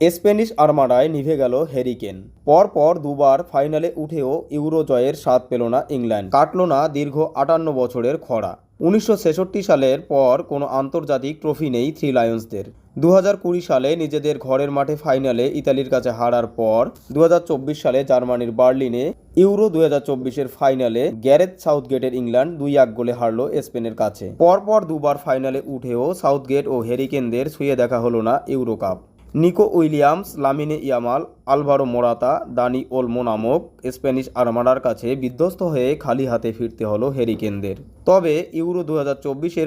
Spanish আর্মাডায় নিভে গেল hurricane. পরপর দুবার ফাইনালে উঠেও ইউরো জয়ের স্বাদ পেল না ইংল্যান্ড। কাটল না দীর্ঘ আটান্ন বছরের খরা। উনিশশো ছেষট্টি সালের পর কোনো আন্তর্জাতিক ট্রফি নেই থ্রি লায়ন্সদের। দু সালে নিজেদের ঘরের মাঠে ফাইনালে ইতালির কাছে হারার পর দুহাজার চব্বিশ সালে জার্মানির বার্লিনে, ইউরো দু হাজার ফাইনালে গ্যারেথ সাউথগেটের ইংল্যান্ড দুই এক গোলে হারল স্পেনের কাছে। পরপর দুবার ফাইনালে উঠেও সাউথগেট ও হ্যারিকেনদের ছুঁয়ে দেখা হলো না Euro Cup. Nico Williams, Lamine Yamal, Alvaro Morata, Dani Olmo নামক স্প্যানিশ আর্মাডার কাছে বিধ্বস্ত হয়ে খালি হাতে ফিরতে হলো হ্যারিকেনদের। তবে ইউরো দু হাজার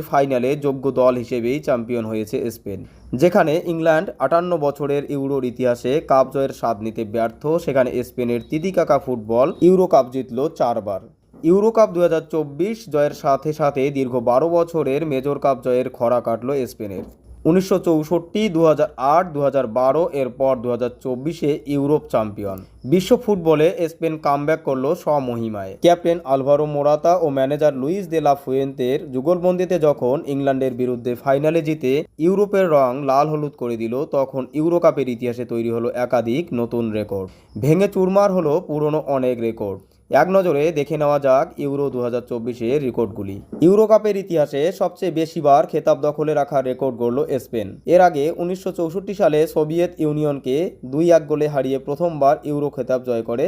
ফাইনালে যোগ্য দল হিসেবেই চ্যাম্পিয়ন হয়েছে স্পেন, যেখানে ইংল্যান্ড আটান্ন বছরের ইউরোর ইতিহাসে কাপ জয়ের স্বাদ নিতে ব্যর্থ, সেখানে স্পেনের তিতিকাকা ফুটবল ইউরো কাপ জিতল চারবার। ইউরো কাপ দু হাজার চব্বিশ জয়ের সাথে সাথে দীর্ঘ বারো বছরের মেজর কাপ জয়ের খরা কাটল স্পেনের। উনিশশো চৌষট্টি দু হাজার আট দু হাজার বারো, এরপর দু হাজার চব্বিশে ইউরোপ চ্যাম্পিয়ন। বিশ্ব ফুটবলে স্পেন কামব্যাক করল স্বমহিমায়। ক্যাপ্টেন আলভারো মোরাতা ও ম্যানেজার লুইস দে লা ফুয়েন্তের যুগলবন্দিতে যখন ইংল্যান্ডের বিরুদ্ধে ফাইনালে জিতে ইউরোপের রং লাল হলুদ করে দিল, তখন ইউরো কাপের ইতিহাসে তৈরি হলো একাধিক নতুন রেকর্ড। ভেঙে চুরমার হলো পুরনো অনেক রেকর্ড। এক নজরে দেখে নেওয়া যাক ইউরো দু হাজার চব্বিশের রেকর্ডগুলি। ইউরো কাপের ইতিহাসে সবচেয়ে বেশিবার খেতাব দখলে রাখার রেকর্ড গড়ল স্পেন। এর আগে উনিশশো চৌষট্টি সালে সোভিয়েত ইউনিয়নকে দুই এক গোলে হারিয়ে প্রথমবার ইউরো খেতাব জয় করে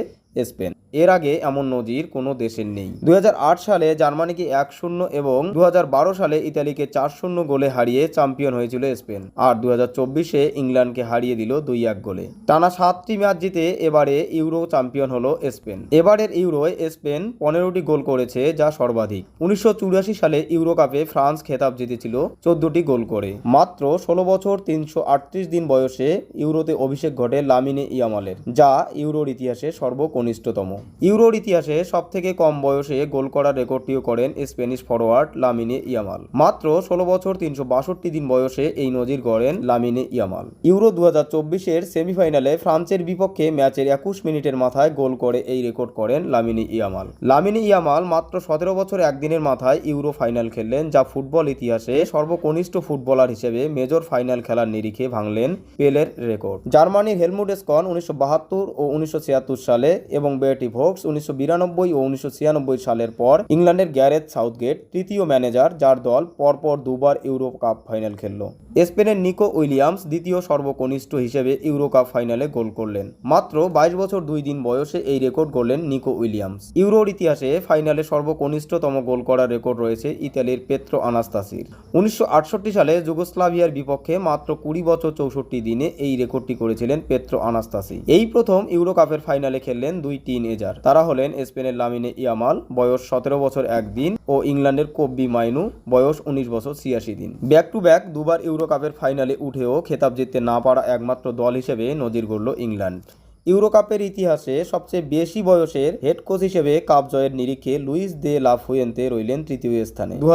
স্পেন। এর আগে এমন নজির কোনো দেশের নেই। দুই হাজার আট সালে জার্মানিকে এক শূন্য এবং দু হাজার বারো সালে ইতালিকে চার শূন্য গোলে হারিয়ে চ্যাম্পিয়ন হয়েছিল স্পেন। আর দু হাজার চব্বিশে ইংল্যান্ডকে হারিয়ে দিল দুই এক গোলে। টানা সাতটি ম্যাচ জিতে এবারে ইউরো চ্যাম্পিয়ন হলো স্পেন। এবারের ইউরোয় স্পেন পনেরোটি গোল করেছে, যা সর্বাধিক। উনিশশো চুরাশি সালে ইউরো কাপে ফ্রান্স খেতাব জিতেছিল, চোদ্দটি গোল করে। মাত্র ষোলো বছর, তিনশো আটত্রিশ দিন বয়সে ইউরোতে অভিষেক ঘটে লামিনে ইয়ামালের, যা ইউরোর ইতিহাসে সর্বকনিষ্ঠতম। ইউরোর ইতিহাসে সবথেকে কম বয়সে গোল করার রেকর্ডটিও করেন স্প্যানিশ ফরোয়ার্ড লামিনে ইয়ামাল। মাত্র ষোলো বছর তিনশো বাষট্টি দিন বয়সে এই নজির গড়েন লামিনে ইয়ামাল। ইউরো দু হাজার চব্বিশের সেমিফাইনালে ফ্রান্সের বিপক্ষে ম্যাচের একুশ মিনিটের মাথায় গোল করে এই রেকর্ড করেন লামিনি ইয়ামাল। লামিনি ইয়ামাল মাত্র সতেরো বছর একদিনের মাথায় ইউরো ফাইনাল খেললেন, যা ফুটবল ইতিহাসে সর্বকনিষ্ঠ ফুটবলার হিসেবে মেজর ফাইনাল খেলার নিরিখে ভাঙলেন পেলের রেকর্ড। জার্মানির হেলমুট স্কন উনিশশো বাহাত্তর ও উনিশশো ছিয়াত্তর সালে এবং বেটি ভোক্স উনিশশো বিরানব্বই ও উনিশশো ছিয়ানব্বই সালের পর ইংল্যান্ডের গ্যারেথ সাউথগেট তৃতীয় ম্যানেজার যার দল পরপর দুবার ইউরো কাপ ফাইনাল খেলল। স্পেনের নিকো উইলিয়ামস দ্বিতীয় সর্বকনিষ্ঠ হিসেবে ইউরো কাপ ফাইনালে গোল করলেন। মাত্র বাইশ বছর দুই দিন বয়সে এই রেকর্ড গড়লেন নিকো উইলিয়ামস। ইউরোর ইতিহাসে ফাইনালে সর্বকনিষ্ঠতম গোল করার রেকর্ড রয়েছে ইতালির পেত্রো আনাস্তাসির। উনিশশো আটষট্টি সালে যুগোস্লাভিয়ার বিপক্ষে মাত্র কুড়ি বছর চৌষট্টি দিনে এই রেকর্ডটি করেছিলেন পেত্রো আনাস্তাসি। এই প্রথম ইউরো কাপের ফাইনালে খেললেন দুই টিন এজার তারা হলেন স্পেনের লামিনে ইয়ামাল, বয়স সতেরো বছর একদিন ও ইংল্যান্ডের কব্বি মাইনু, বয়স উনিশ বছর ছিয়াশি দিন। ব্যাক টু ব্যাক দুবার ইউরো কাপের ফাইনালে উঠেও খেতাব জিততে না পারা একমাত্র দল হিসেবে নজির গড়ল ইংল্যান্ড। ইউরো কাপের ইতিহাসে সবচেয়ে বেশি বয়সের হেড কোচ হিসেবে কাপ জয়ের নিরিখে লুইস দে লা ফুয়েন্তে রইলেন তৃতীয় স্থানে। দু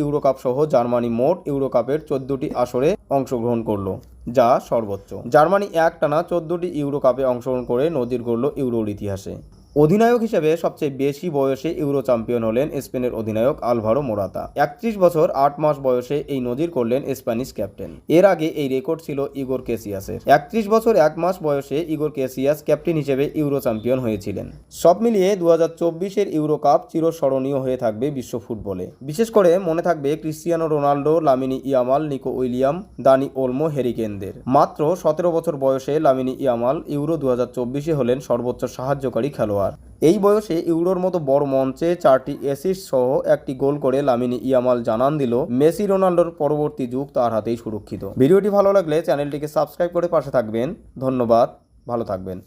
ইউরো কাপ সহ জার্মানি মোট ইউরোকাপের চোদ্দটি আসরে অংশগ্রহণ করল, যা সর্বোচ্চ। জার্মানি এক টানা চোদ্দটি ইউরো কাপে অংশগ্রহণ করে নজির গড়ল ইউরোর ইতিহাসে। অধিনায়ক হিসেবে সবচেয়ে বেশি বয়সে ইউরো চ্যাম্পিয়ন হলেন স্পেনের অধিনায়ক আলভারো মোরাতা। একত্রিশ বছর, আট মাস বয়সে এই নজির করলেন স্প্যানিশ ক্যাপ্টেন। এর আগে এই রেকর্ড ছিল ইগোর কেসিয়াসের। একত্রিশ বছর, এক মাস বয়সে ইগোর কেসিয়াস ক্যাপ্টেন হিসেবে ইউরো চ্যাম্পিয়ন হয়েছিলেন। সব মিলিয়ে দু হাজার চব্বিশের ইউরো কাপ চিরস্মরণীয় হয়ে থাকবে বিশ্ব ফুটবলে। বিশেষ করে মনে থাকবে Cristiano Ronaldo Lamine Yamal, Nico William, Dani Olmo হেরিকেনদের মাত্র সতেরো বছর বয়সে লামিনি ইয়ামাল ইউরো দু হাজার চব্বিশে হলেন সর্বোচ্চ সাহায্যকারী খেলোয়াড়। এই বয়সে ইউরোর মতো বড় মঞ্চে চারটি অ্যাসিস্ট সহ একটি গোল করে লামিনি ইয়ামাল জানান দিল, মেসি রোনাল্ডোর পরবর্তী যুগ তার হাতেই সুরক্ষিত। ভিডিওটি ভালো লাগলে চ্যানেলটিকে সাবস্ক্রাইব করে পাশে থাকবেন। ধন্যবাদ, ভালো থাকবেন।